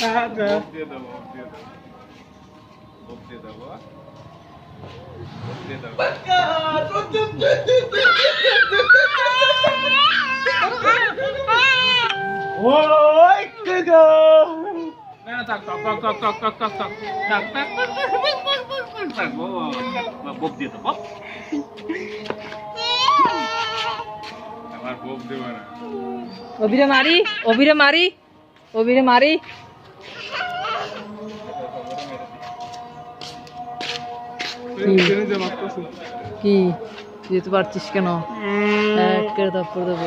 Ah, Nada. Vou dedo, vou dedo. Vou dedo agora. Vou dedo agora. অভিরে মারি অভিরে মারি অভিরে মারি। কি? যেতে পারছিস কেন? এক করে দেবো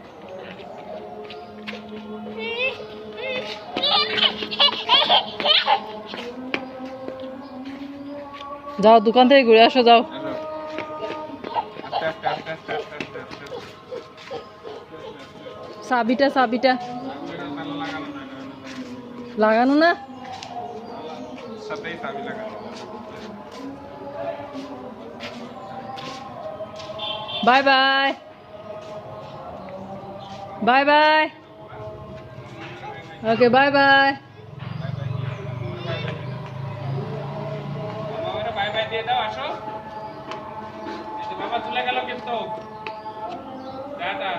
যাও, দোকান থেকে ঘুরে আসো, যাও। সাবিটা সাবিটা লাগানো না? Bye bye. Bye bye. Okay, bye bye. দিয়ে দাও আসো। বাবা চলে গেল কিন্তু। টাটা।